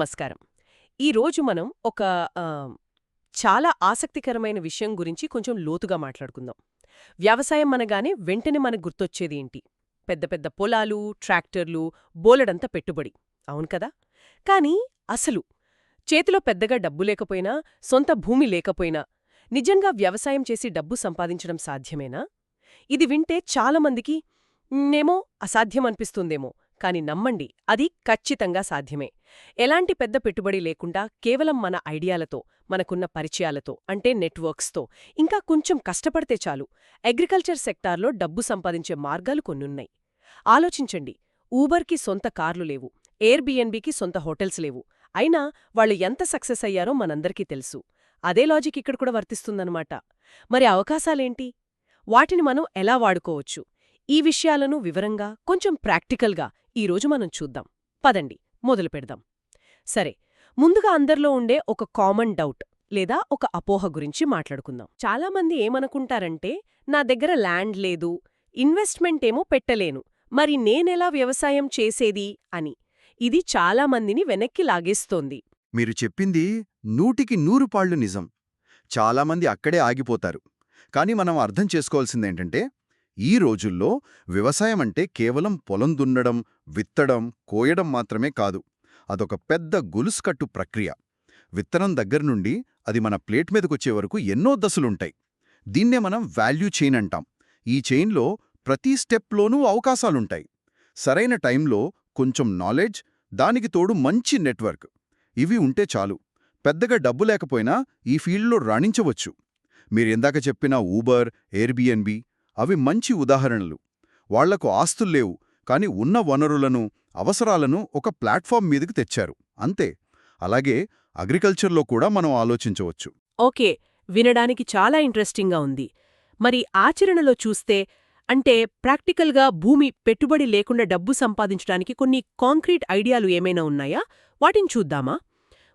నమస్కారం. ఈరోజు మనం ఒక ఆ, చాలా ఆసక్తికరమైన విషయం గురించి కొంచెం లోతుగా మాట్లాడుకుందాం. వ్యవసాయం అనగానే వెంటనే మనకు గుర్తొచ్చేది ఏంటి? పెద్ద పెద్ద పొలాలు ట్రాక్టర్లు బోలెడంత పెట్టుబడి. అవును కదా? కానీ అసలు చేతిలో పెద్దగా డబ్బు లేకపోయినా సొంత భూమి లేకపోయినా నిజంగా వ్యవసాయం చేసి డబ్బు సంపాదించడం సాధ్యమేనా? ఇది వింటే చాలామందికి నేమో అసాధ్యం అనిపిస్తుందేమో. కాని నమ్మండి అది ఖచ్చితంగా సాధ్యమే. ఎలాంటి పెద్ద పెట్టుబడి లేకుండా కేవలం మన ఐడియాలతో మనకున్న పరిచయాలతో అంటే నెట్వర్క్స్తో ఇంకా కొంచెం కష్టపడితే చాలు. అగ్రికల్చర్ సెక్టార్లో డబ్బు సంపాదించే మార్గాలు కొన్నున్నాయి. ఆలోచించండి ఊబర్కి సొంత కార్లు లేవు ఎయిర్బిఎన్బికి సొంత హోటల్స్ లేవు అయినా వాళ్ళు ఎంత సక్సెస్ అయ్యారో మనందరికీ తెలుసు. అదే లాజిక్ ఇక్కడ కూడా వర్తిస్తుందన్నమాట. మరి అవకాశాలేంటి? వాటిని మనం ఎలా వాడుకోవచ్చు? ఈ విషయాలను వివరంగా కొంచెం ప్రాక్టికల్గా ఈరోజు మనం చూద్దాం. పదండి మొదలు పెడదాం. సరే ముందుగా అందరిలో ఉండే ఒక కామన్ డౌట్ లేదా ఒక అపోహ గురించి మాట్లాడుకుందాం. చాలామంది ఏమనుకుంటారంటే నా దగ్గర ల్యాండ్ లేదు ఇన్వెస్ట్మెంట్ ఏమో పెట్టలేను మరి నేనెలా వ్యవసాయం చేసేది అని. ఇది చాలామందిని వెనక్కి లాగేస్తోంది. మీరు చెప్పింది నూటికి నూరు పాళ్ళు నిజం. చాలామంది అక్కడే ఆగిపోతారు. కానీ మనం అర్థం చేసుకోవాల్సిందేంటంటే ఈ రోజుల్లో వ్యవసాయం అంటే కేవలం పొలం దున్నడం విత్తడం కోయడం మాత్రమే కాదు. అదొక పెద్ద గొలుసుకట్టు ప్రక్రియ. విత్తనం దగ్గర్నుండి అది మన ప్లేట్ మీదకొచ్చే వరకు ఎన్నో దశలుంటాయి. దీన్నే మనం వాల్యూ చైన్ అంటాం. ఈ చైన్లో ప్రతి స్టెప్లోనూ అవకాశాలుంటాయి. సరైన టైంలో కొంచెం నాలెడ్జ్ దానికి తోడు మంచి నెట్వర్క్. ఇవి ఉంటే చాలు. పెద్దగా డబ్బు లేకపోయినా ఈ ఫీల్డ్లో రాణించవచ్చు. మీరెందాక చెప్పిన ఊబర్ ఎయిర్బిఎన్బి అవి మంచి ఉదాహరణలు. వాళ్ళకు ఆస్తుల్లేవు కాని ఉన్న వనరులను అవసరాలను ఒక ప్లాట్ఫామ్ మీదకి తెచ్చారు. అంతే. అలాగే అగ్రికల్చర్లో కూడా మనం ఆలోచించవచ్చు. ఓకే. వినడానికి చాలా ఇంట్రెస్టింగ్గా ఉంది. మరి ఆచరణలో చూస్తే అంటే ప్రాక్టికల్గా భూమి పెట్టుబడి లేకుండా డబ్బు సంపాదించడానికి కొన్ని కాంక్రీట్ ఐడియాలు ఏమైనా ఉన్నాయా? వాటిని చూద్దామా?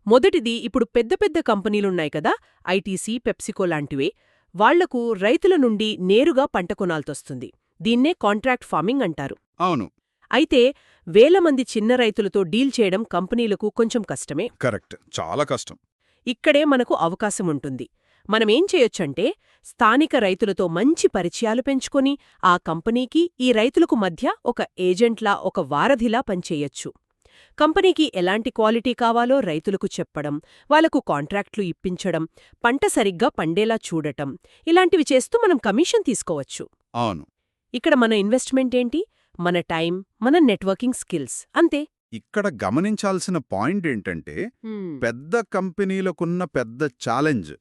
మొదటిది ఇప్పుడు పెద్ద పెద్ద కంపెనీలున్నాయి కదా ఐటీసీ పెప్సికో లాంటివే. వాళ్ళకు రైతుల నుండి నేరుగా పంట కొనాల్తొస్తుంది దీన్నే కాంట్రాక్ట్ ఫార్మింగ్ అంటారు. అవును. అయితే వేల మంది చిన్న రైతులతో డీల్ చేయడం కంపెనీలకు కొంచెం కష్టమే. కరెక్ట్. చాలా కష్టం. ఇక్కడే మనకు అవకాశం ఉంటుంది. మనమేం చేయొచ్చంటే స్థానిక రైతులతో మంచి పరిచయాలు పెంచుకొని ఆ కంపెనీకి ఈ రైతులకు మధ్య ఒక ఏజెంట్లా ఒక వారధిలా పనిచేయొచ్చు. కంపెనీకి ఎలాంటి క్వాలిటీ కావాలో రైతులకు చెప్పడం వాళ్ళకు కాంట్రాక్ట్లు ఇప్పించడం పంట సరిగ్గా పండేలా చూడటం ఇలాంటివి చేస్తూ మనం కమిషన్ తీసుకోవచ్చు. అవును. ఇక్కడ మన ఇన్వెస్ట్మెంట్ ఏంటి? మన టైం మన నెట్వర్కింగ్ స్కిల్స్ అంతే. ఇక్కడ గమనించాల్సిన పాయింట్ ఏంటంటే పెద్ద కంపెనీలకున్న పెద్ద ఛాలెంజ్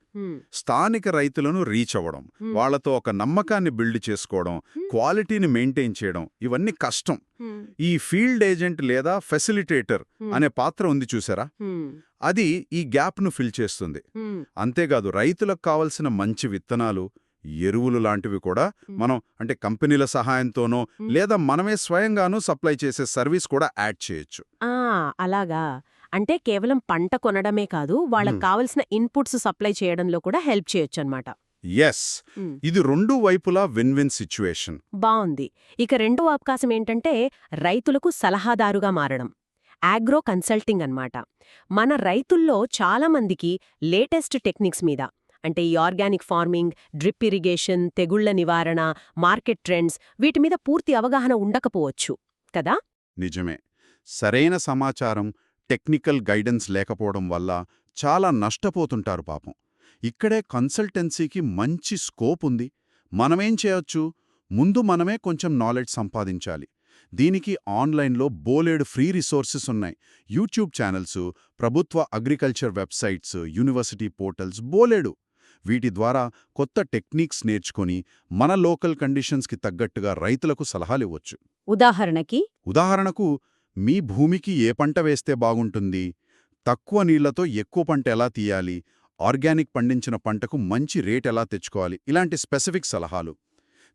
స్థానిక రైతులను రీచ్ అవ్వడం వాళ్ళతో ఒక నమ్మకాన్ని బిల్డ్ చేసుకోవడం క్వాలిటీని మెయింటైన్ చేయడం ఇవన్నీ కష్టం. ఈ ఫీల్డ్ ఏజెంట్ లేదా ఫెసిలిటేటర్ అనే పాత్ర ఉంది చూసారా? అది ఈ గ్యాప్ను ఫిల్ చేస్తుంది. అంతేకాదు రైతులకు కావలసిన మంచి విత్తనాలు ఎరువులు లాంటివి కూడా మనం అంటే కంపెనీల సహాయంతోనో లేదా మనమే స్వయంగానూ సప్లై చేసే సర్వీస్ కూడా యాడ్ చేయొచ్చు. ఆ! అలాగా. అంటే కేవలం పంట కొనడమే కాదు వాళ్ళకి. కావలసిన ఇన్పుట్స్ సప్లై చేయడంలో కూడా హెల్ప్ చేయొచ్చు అనమాట ఎస్ ఇది రెండు వైపులా విన్ విన్ సిచ్యువేషన్ బావుంది. ఇక రెండో అవకాశం ఏంటంటే రైతులకు సలహాదారుగా మారడం. ఆగ్రో కన్సల్టింగ్ అన్నమాట. మన రైతుల్లో చాలామందికి లేటెస్ట్ టెక్నిక్స్ మీద అంటే ఈ ఆర్గానిక్ ఫార్మింగ్ డ్రిప్ ఇరిగేషన్ తెగుళ్ళ నివారణ మార్కెట్ ట్రెండ్స్ వీటి మీద పూర్తి అవగాహన ఉండకపోవచ్చు కదా? నిజమే. సరైన సమాచారం టెక్నికల్ గైడెన్స్ లేకపోవడం వల్ల చాలా నష్టపోతుంటారు పాపం. ఇక్కడే కన్సల్టెన్సీకి మంచి స్కోప్ ఉంది. మనమేం చేయొచ్చు? ముందు మనమే కొంచెం నాలెడ్జ్ సంపాదించాలి. దీనికి ఆన్లైన్లో బోలేడు ఫ్రీ రిసోర్సెస్ ఉన్నాయి. యూట్యూబ్ ఛానల్స్ ప్రభుత్వ అగ్రికల్చర్ వెబ్సైట్స్ యూనివర్సిటీ పోర్టల్స్ బోలేడు. వీటి ద్వారా కొత్త టెక్నిక్స్ నేర్చుకొని మన లోకల్ కండిషన్స్కి తగ్గట్టుగా రైతులకు సలహాలివ్వచ్చు ఉదాహరణకి? ఉదాహరణకు మీ భూమికి ఏ పంట వేస్తే బాగుంటుంది? తక్కువ నీళ్ళతో ఎక్కువ పంట ఎలా తీయాలి? ఆర్గానిక్ పండించిన పంటకు మంచి రేట్ ఎలా తెచ్చుకోవాలి? ఇలాంటి స్పెసిఫిక్ సలహాలు.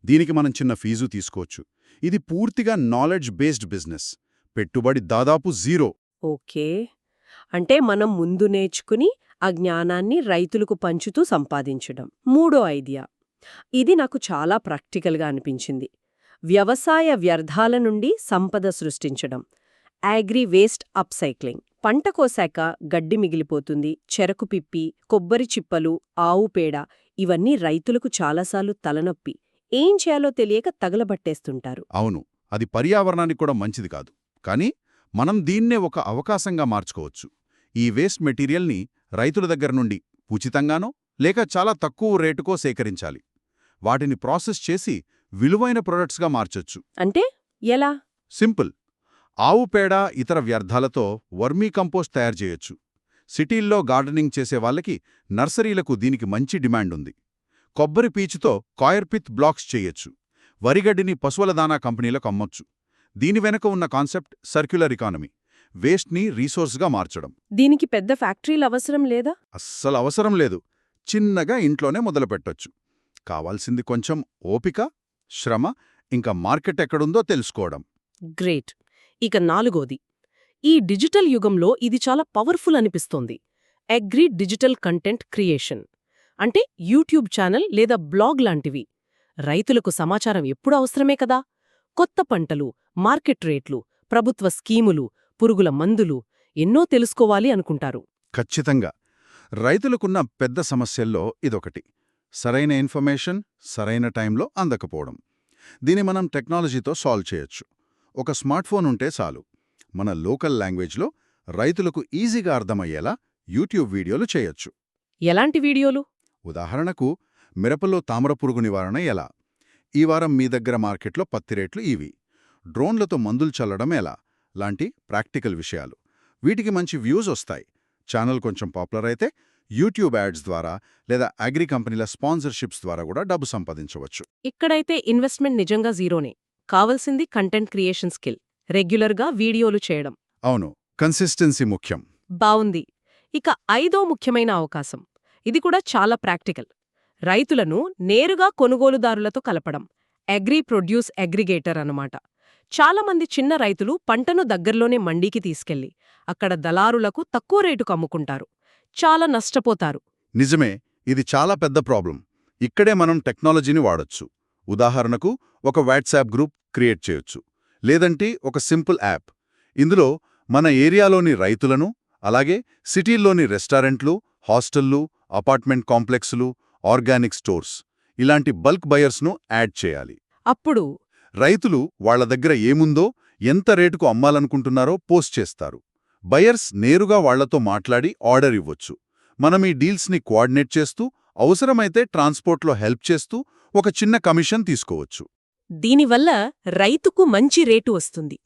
దీనికి మనం చిన్న ఫీజు తీసుకోవచ్చు. ఇది పూర్తిగా నాలెడ్జ్ బేస్డ్ బిజినెస్. పెట్టుబడి దాదాపు జీరో. ఓకే. అంటే మనం ముందు నేర్చుకుని ఆ జ్ఞానాన్ని రైతులకు పంచుతూ సంపాదించడం. మూడో ఐడియా. ఇది నాకు చాలా ప్రాక్టికల్గా అనిపించింది. వ్యవసాయ వ్యర్థాల నుండి సంపద సృష్టించడం. Agri waste upcycling. పంట కోశాక గడ్డి మిగిలిపోతుంది చెరకు పిప్పి కొబ్బరి చిప్పలు ఆవు పేడ ఇవన్నీ రైతులకు చాలాసార్లు తలనొప్పి. ఏం చేయాలో తెలియక తగలబట్టేస్తుంటారు. అవును అది పర్యావరణానికి కూడా మంచిది కాదు. కానీ మనం దీన్నే ఒక అవకాశంగా మార్చుకోవచ్చు. ఈ వేస్ట్ మెటీరియల్ని రైతుల దగ్గర నుండి ఉచితంగానో లేక చాలా తక్కువ రేటుకో సేకరించాలి. వాటిని ప్రాసెస్ చేసి విలువైన ప్రొడక్ట్స్గా మార్చొచ్చు. అంటే ఎలా? సింపుల్. ఆవు పేడ ఇతర వ్యర్థాలతో వర్మీ కంపోస్ట్ తయారు చేయొచ్చు. సిటీల్లో గార్డెనింగ్ చేసే వాళ్ళకి నర్సరీలకు దీనికి మంచి డిమాండ్ ఉంది. కొబ్బరి పీచుతో కాయర్పిత్ బ్లాక్స్ చేయొచ్చు. వరిగడ్డిని పశువుల దానా కంపెనీలకు అమ్మొచ్చు. దీని వెనుక ఉన్న కాన్సెప్ట్ సర్క్యులర్ ఎకానమీ. వేస్ట్ని రీసోర్స్గా మార్చడం. దీనికి పెద్ద ఫ్యాక్టరీలు అవసరం లేదా? అస్సలు అవసరం లేదు. చిన్నగా ఇంట్లోనే మొదలుపెట్టొచ్చు కావాల్సింది కొంచెం ఓపిక శ్రమ ఇంకా మార్కెట్ ఎక్కడుందో తెలుసుకోవడం. గ్రేట్. ఇక నాలుగోది. ఈ డిజిటల్ యుగంలో ఇది చాలా పవర్ఫుల్ అనిపిస్తోంది. Agri digital content creation. అంటే యూట్యూబ్ ఛానల్ లేదా బ్లాగ్ లాంటివి. రైతులకు సమాచారం ఎప్పుడు అవసరమే కదా? కొత్త పంటలు మార్కెట్ రేట్లు ప్రభుత్వ స్కీములు పురుగుల మందులు ఎన్నో తెలుసుకోవాలి అనుకుంటారు. ఖచ్చితంగా. రైతులకున్న పెద్ద సమస్యల్లో ఇదొకటి. సరైన ఇన్ఫర్మేషన్ సరైన టైంలో అందకపోవడం. దీన్ని మనం టెక్నాలజీతో సాల్వ్ చేయొచ్చు. ఒక స్మార్ట్ ఫోన్ ఉంటే చాలు. మన లోకల్ లాంగ్వేజ్లో రైతులకు ఈజీగా అర్థమయ్యేలా యూట్యూబ్ వీడియోలు చేయొచ్చు. ఎలాంటి వీడియోలు? ఉదాహరణకు మిరపలో తామరపురుగు నివారణ ఎలా? ఈ వారం మీ దగ్గర మార్కెట్లో పత్తి రేట్లు ఇవి. డ్రోన్లతో మందులు చల్లడం ఎలా? లాంటి ప్రాక్టికల్ విషయాలు. వీటికి మంచి వ్యూస్ వస్తాయి. ఛానల్ కొంచెం పాపులర్ అయితే యూట్యూబ్ యాడ్స్ ద్వారా లేదా అగ్రి కంపెనీల స్పాన్సర్షిప్స్ ద్వారా కూడా డబ్బు సంపాదించవచ్చు. ఇక్కడైతే ఇన్వెస్ట్మెంట్ నిజంగా జీరోనే. కావలసింది కంటెంట్ క్రియేషన్ స్కిల్. రెగ్యులర్గా వీడియోలు చేయడం. అవును. కన్సిస్టెన్సీ ముఖ్యం. బావుంది. ఇక ఐదో ముఖ్యమైన అవకాశం. ఇది కూడా చాలా ప్రాక్టికల్. రైతులను నేరుగా కొనుగోలుదారులతో కలపడం. అగ్రి ప్రొడ్యూస్ అగ్రిగేటర్ అన్నమాట. చాలామంది చిన్న రైతులు పంటను దగ్గర్లోనే మండీకి తీసుకెళ్ళి అక్కడ దళారులకు తక్కువ రేటుకు అమ్ముకుంటారు. చాలా నష్టపోతారు. నిజమే ఇది చాలా పెద్ద ప్రాబ్లం. ఇక్కడే మనం టెక్నాలజీని వాడొచ్చు. ఉదాహరణకు ఒక వాట్సాప్ గ్రూప్ క్రియేట్ చేయొచ్చు. లేదంటే ఒక సింపుల్ యాప్. ఇందులో మన ఏరియాలోని రైతులను అలాగే సిటీల్లోని రెస్టారెంట్లు హాస్టళ్ళు అపార్ట్మెంట్ కాంప్లెక్సులు ఆర్గానిక్ స్టోర్స్ ఇలాంటి బల్క్ బయర్స్ను యాడ్ చేయాలి. అప్పుడు రైతులు వాళ్ళ దగ్గర ఏముందో ఎంత రేటుకు అమ్మాలనుకుంటున్నారో పోస్ట్ చేస్తారు. బయర్స్ నేరుగా వాళ్ళతో మాట్లాడి ఆర్డర్ ఇవ్వొచ్చు. మనం ఈ డీల్స్ని కోఆర్డినేట్ చేస్తూ అవసరమైతే ట్రాన్స్పోర్ట్లో హెల్ప్ చేస్తూ ఒక చిన్న కమిషన్ తీసుకోవచ్చు. దీనివల్ల రైతుకు మంచి రేటు వస్తుంది.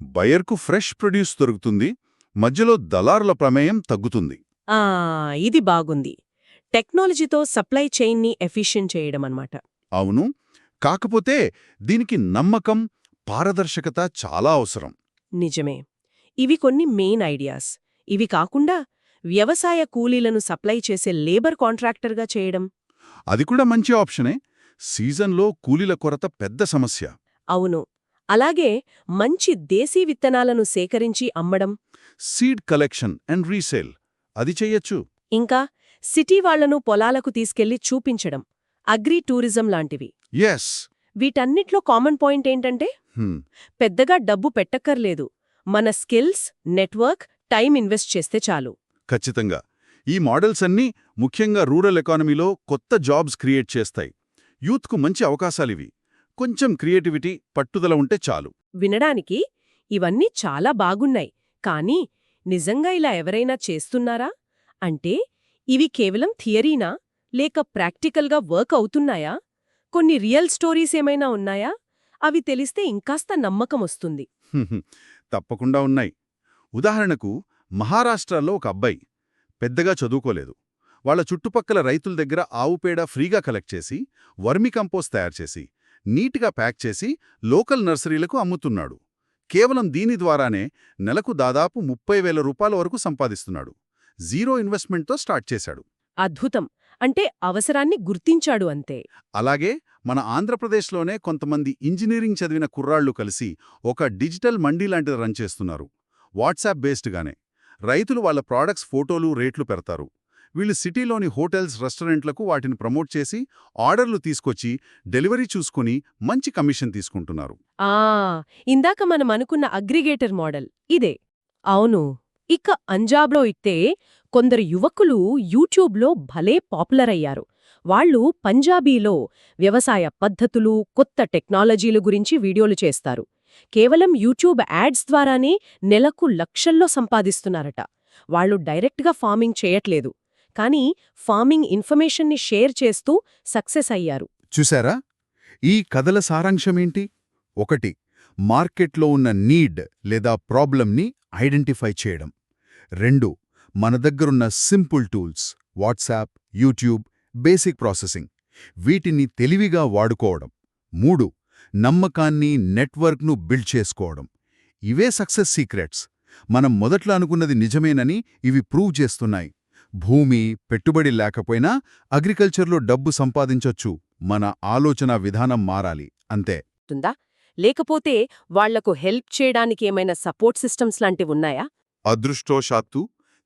బయర్కు ఫ్రెష్ ప్రొడ్యూస్ దొరుకుతుంది. మధ్యలో దళారుల ప్రమేయం తగ్గుతుంది. ఆ ఇది బాగుంది. టెక్నాలజీతో సప్లై చైన్ని ఎఫిషియెంట్ చేయడం అన్నమాట అవును. కాకపోతే దీనికి నమ్మకం పారదర్శకత చాలా అవసరం. నిజమే. ఇవి కొన్ని మెయిన్ ఐడియాస్. ఇవి కాకుండా వ్యవసాయ కూలీలను సప్లై చేసే లేబర్ కాంట్రాక్టర్గా చేయడం. అది కూడా మంచి ఆప్షనే. సీజన్లో కూలీల కొరత పెద్ద సమస్య. అవును. అలాగే మంచి దేశీ విత్తనాలను సేకరించి అమ్మడం. Seed collection and resale. అది చెయ్యొచ్చు ఇంకా సిటీ వాళ్ళను పొలాలకు తీసుకెళ్ళి చూపించడం. అగ్రి టూరిజం లాంటివి. ఎస్ వీటన్నిట్లో కామన్ పాయింట్ ఏంటంటే పెద్దగా డబ్బు పెట్టక్కర్లేదు. మన స్కిల్స్ నెట్వర్క్ టైం ఇన్వెస్ట్ చేస్తే చాలు. ఖచ్చితంగా. ఈ మోడల్స్ అన్నీ ముఖ్యంగా రూరల్ ఎకానమీలో కొత్త జాబ్స్ క్రియేట్ చేస్తాయి. యూత్కు మంచి అవకాశాలివి. కొంచెం క్రియేటివిటీ పట్టుదల ఉంటే చాలు. వినడానికి ఇవన్నీ చాలా బాగున్నాయి. కానీ నిజంగా ఇలా ఎవరైనా చేస్తున్నారా? అంటే ఇవి కేవలం థియరీనా? లేక ప్రాక్టికల్గా వర్క్ అవుతున్నాయా? కొన్ని రియల్ స్టోరీస్ ఏమైనా ఉన్నాయా? అవి తెలిస్తే ఇంకాస్త నమ్మకం వస్తుంది. తప్పకుండా ఉన్నాయి. ఉదాహరణకు మహారాష్ట్రలో ఒక అబ్బాయి పెద్దగా చదువుకోలేదు. వాళ్ళ చుట్టుపక్కల రైతుల దగ్గర ఆవు పేడ ఫ్రీగా కలెక్ట్ చేసి వర్మి కంపోస్ట్ తయారు చేసి నీట్గా ప్యాక్ చేసి లోకల్ నర్సరీలకు అమ్ముతున్నాడు. కేవలం దీని ద్వారానే నెలకు దాదాపు ముప్పై వేల రూపాయల వరకు సంపాదిస్తున్నాడు. జీరో ఇన్వెస్ట్మెంట్తో స్టార్ట్ చేశాడు. అద్భుతం! అంటే అవసరాన్ని గుర్తించాడు అంతే. అలాగే మన ఆంధ్రప్రదేశ్లోనే కొంతమంది ఇంజనీరింగ్ చదివిన కుర్రాళ్ళు కలిసి ఒక డిజిటల్ మండీ లాంటిది రన్ చేస్తున్నారు. వాట్సాప్ బేస్డ్గానే. రైతులు వాళ్ళ ప్రోడక్ట్స్ ఫోటోలు రేట్లు పెడతారు. వీళ్ళు సిటీలోని హోటల్స్ రెస్టారెంట్లకు వాటిని ప్రమోట్ చేసి ఆర్డర్లు తీసుకొచ్చి డెలివరీ చూసుకుని మంచి కమిషన్ తీసుకుంటున్నారు. ఆ! ఇందాక మనం అనుకున్న అగ్రిగేటర్ మోడల్. ఇదే. అవును. ఇక అంజాబ్లో అయితే కొందరు యువకులు యూట్యూబ్లో భలే పాపులర్ అయ్యారు వాళ్ళు పంజాబీలో వ్యవసాయ పద్ధతులు కొత్త టెక్నాలజీల గురించి వీడియోలు చేస్తారు. కేవలం యూట్యూబ్ యాడ్స్ ద్వారానే నెలకు లక్షల్లో సంపాదిస్తున్నారట. వాళ్ళు డైరెక్ట్గా ఫార్మింగ్ చేయట్లేదు. కానీ ఫార్మింగ్ ఇన్ఫర్మేషన్ని షేర్ చేస్తూ సక్సెస్ అయ్యారు. చూసారా? ఈ కథల సారాంశమేంటి ఒకటి మార్కెట్లో ఉన్న నీడ్ లేదా ప్రాబ్లంని ఐడెంటిఫై చేయడం. రెండు మన దగ్గరున్న simple tools WhatsApp YouTube basic processing. వీటిని తెలివిగా వాడుకోవడం. మూడు నమ్మకాన్ని నెట్వర్క్ను బిల్డ్ చేసుకోవడం. ఇవే సక్సెస్ సీక్రెట్స్. మనం మొదట్లో అనుకున్నది నిజమేనని ఇవి ప్రూవ్ చేస్తున్నాయి. భూమి పెట్టుబడి లేకపోయినా అగ్రికల్చర్లో డబ్బు సంపాదించొచ్చు. మన ఆలోచన విధానం మారాలి. అంతే. ఉంటుందా లేకపోతే వాళ్ళకు హెల్ప్ చేయడానికి ఏమైనా సపోర్ట్ సిస్టమ్స్ లాంటివున్నాయా అదృష్టోశాత్తు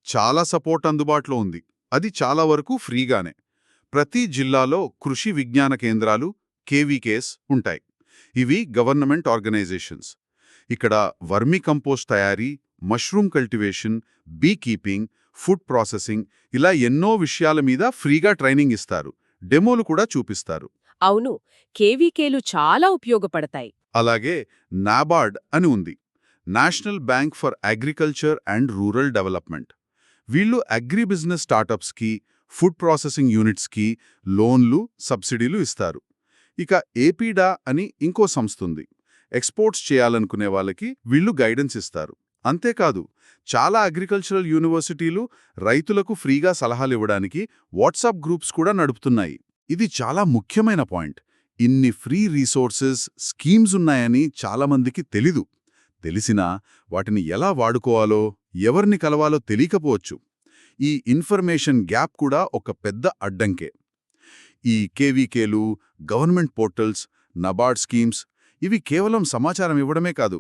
చాలా సపోర్ట్ అందుబాటులో ఉంది. అది చాలా వరకు ఫ్రీగానే. ప్రతి జిల్లాలో కృషి విజ్ఞాన కేంద్రాలు కేవీకేస్ ఉంటాయి. ఇవి గవర్నమెంట్ ఆర్గనైజేషన్స్. ఇక్కడ వర్మి కంపోస్ట్ తయారీ mushroom cultivation bee keeping food processing ఇలా ఎన్నో విషయాల మీద ఫ్రీగా ట్రైనింగ్ ఇస్తారు. డెమోలు కూడా చూపిస్తారు. అవును. కేవీకేలు చాలా ఉపయోగపడతాయి. అలాగే నాబార్డ్ అని ఉంది. National bank for agriculture and rural development. వీళ్ళు అగ్రి బిజినెస్ స్టార్టప్స్కి ఫుడ్ ప్రాసెసింగ్ యూనిట్స్కి లోన్లు సబ్సిడీలు ఇస్తారు. ఇక ఏపీడా అని ఇంకో సంస్థ ఉంది. ఎక్స్పోర్ట్స్ చేయాలనుకునే వాళ్ళకి వీళ్ళు గైడెన్స్ ఇస్తారు. అంతేకాదు చాలా అగ్రికల్చరల్ యూనివర్సిటీలు రైతులకు ఫ్రీగా సలహాలు ఇవ్వడానికి వాట్సాప్ గ్రూప్స్ కూడా నడుపుతున్నాయి. ఇది చాలా ముఖ్యమైన పాయింట్. ఇన్ని ఫ్రీ రీసోర్సెస్ స్కీమ్స్ ఉన్నాయని చాలామందికి తెలీదు. తెలిసినా వాటిని ఎలా వాడుకోవాలో ఎవరిని కలవాలో తెలియకపోవచ్చు. ఈ ఇన్ఫర్మేషన్ గ్యాప్ కూడా ఒక పెద్ద అడ్డంకే. ఈ కేవీకేలు గవర్నమెంట్ పోర్టల్స్ నబార్డ్ స్కీమ్స్ ఇవి కేవలం సమాచారం ఇవ్వడమే కాదు.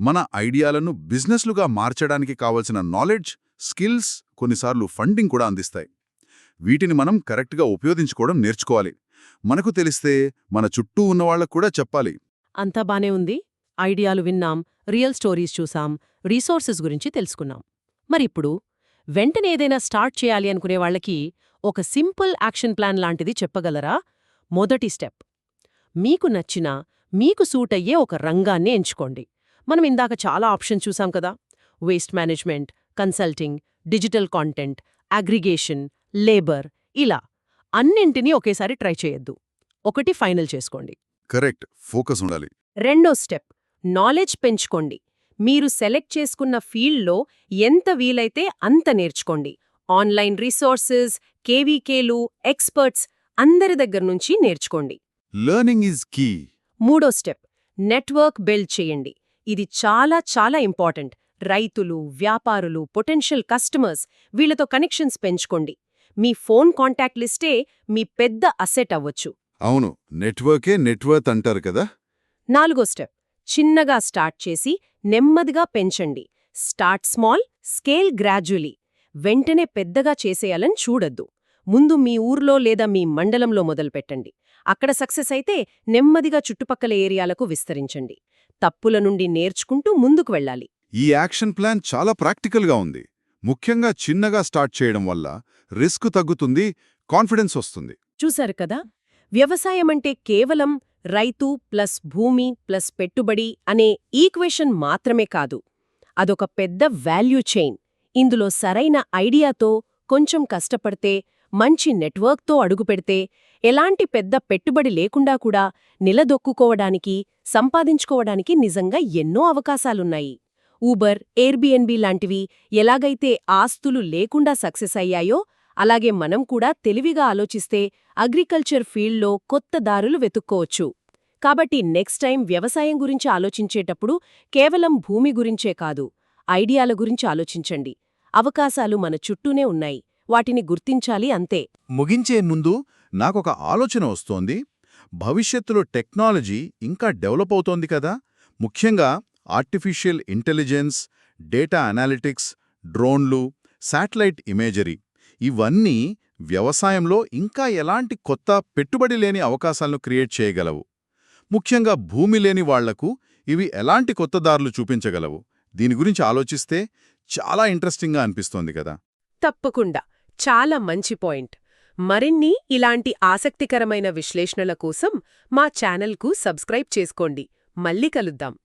మన ఐడియాలను బిజినెస్లుగా మార్చడానికి కావలసిన నాలెడ్జ్ స్కిల్స్ కొన్నిసార్లు ఫండింగ్ కూడా అందిస్తాయి. వీటిని మనం కరెక్ట్గా ఉపయోగించుకోవడం నేర్చుకోవాలి. మనకు తెలిస్తే మన చుట్టూ ఉన్నవాళ్ళకు కూడా చెప్పాలి. అంతా బానే ఉంది. ఐడియాలు విన్నాం రియల్ స్టోరీస్ చూసాం రీసోర్సెస్ గురించి తెలుసుకున్నాం. మరిప్పుడు వెంటనే ఏదైనా స్టార్ట్ చేయాలి అనుకునే వాళ్ళకి ఒక సింపుల్ యాక్షన్ ప్లాన్ లాంటిది చెప్పగలరా? మొదటి స్టెప్ మీకు నచ్చిన మీకు సూట్ అయ్యే ఒక రంగాన్ని ఎంచుకోండి. మనం ఇందాక చాలా ఆప్షన్ చూసాం కదా? Waste management consulting digital content aggregation labour ఇలా. అన్నింటినీ ఒకేసారి ట్రై చేయొద్దు. ఒకటి ఫైనల్ చేసుకోండి. కరెక్ట్ ఫోకస్ ఉండాలి. రెండో స్టెప్ నాలెడ్జ్ పెంచుకోండి. మీరు సెలెక్ట్ చేసుకున్న ఫీల్డ్లో ఎంత వీలైతే అంత నేర్చుకోండి. ఆన్లైన్ రిసోర్సెస్ కేవీకేలు ఎక్స్పర్ట్స్ అందరి దగ్గర నుంచి నేర్చుకోండి. లెర్నింగ్ ఈజ్ కీ మూడో స్టెప్ నెట్వర్క్ బిల్డ్ చేయండి. ఇది చాలా చాలా ఇంపార్టెంట్ రైతులు వ్యాపారులు పొటెన్షియల్ కస్టమర్స్ వీళ్ళతో కనెక్షన్స్ పెంచుకోండి. మీ ఫోన్ కాంటాక్ట్ లిస్టే మీ పెద్ద అసెట్ అవ్వచ్చు. అవును నెట్వర్కే నెట్వర్త్ అంటారు కదా? నాలుగో స్టెప్ చిన్నగా స్టార్ట్ చేసి నెమ్మదిగా పెంచండి. స్టార్ట్ స్మాల్ స్కేల్ గ్రాడ్యువలీ వెంటనే పెద్దగా చేసేయాలని చూడొద్దు. ముందు మీ ఊర్లో లేదా మీ మండలంలో మొదలుపెట్టండి. అక్కడ సక్సెస్ అయితే నెమ్మదిగా చుట్టుపక్కల ఏరియాలకు విస్తరించండి. తప్పుల నుండి నేర్చుకుంటూ ముందుకు వెళ్ళాలి. ఈ యాక్షన్ ప్లాన్ చాలా ప్రాక్టికల్గా ఉంది. ముఖ్యంగా చిన్నగా స్టార్ట్ చేయడం వల్ల రిస్క్ తగ్గుతుంది కాన్ఫిడెన్స్ వస్తుంది. చూశారు కదా? వ్యవసాయమంటే కేవలం రైతు ప్లస్ భూమి ప్లస్ పెట్టుబడి అనే ఈక్వేషన్ మాత్రమే కాదు అదొక పెద్ద వాల్యూ చైన్. ఇందులో సరైన ఐడియాతో కొంచెం కష్టపడితే మంచి నెట్వర్క్తో అడుగుపెడితే ఎలాంటి పెద్ద పెట్టుబడి లేకుండా కూడా నిలదొక్కుకోవడానికి సంపాదించుకోవడానికి నిజంగా ఎన్నో అవకాశాలున్నాయి. ఊబర్ ఎయిర్బిఎన్బి లాంటివి ఎలాగైతే ఆస్తులు లేకుండా సక్సెస్ అయ్యాయో అలాగే మనం కూడా తెలివిగా ఆలోచిస్తే అగ్రికల్చర్ ఫీల్డ్లో కొత్త దారులు వెతుక్కోవచ్చు. కాబట్టి నెక్స్ట్ టైం వ్యవసాయం గురించి ఆలోచించేటప్పుడు కేవలం భూమి గురించే కాదు ఐడియాల గురించి ఆలోచించండి. అవకాశాలు మన చుట్టూనే ఉన్నాయి వాటిని గుర్తించాలి అంతే. ముగించే ముందు నాకొక ఆలోచన వస్తోంది. భవిష్యత్తులో టెక్నాలజీ ఇంకా డెవలప్ అవుతోంది కదా. ముఖ్యంగా ఆర్టిఫిషియల్ ఇంటెలిజెన్స్ డేటా అనాలిటిక్స్ డ్రోన్లు శాటిలైట్ ఇమేజరీ. ఇవన్నీ వ్యవసాయంలో ఇంకా ఎలాంటి కొత్త పెట్టుబడి లేని అవకాశాలను క్రియేట్ చేయగలవు. ముఖ్యంగా భూమి లేని వాళ్ళకు ఇవి ఎలాంటి కొత్త దారులు చూపించగలవు? దీని గురించి ఆలోచిస్తే చాలా ఇంట్రెస్టింగ్గా అనిపిస్తోంది కదా. తప్పకుండా. చాలా మంచి పాయింట్. మరిన్ని ఇలాంటి ఆసక్తికరమైన విశ్లేషణల కోసం మా ఛానల్కు సబ్స్క్రైబ్ చేసుకోండి. మళ్ళీ కలుద్దాం.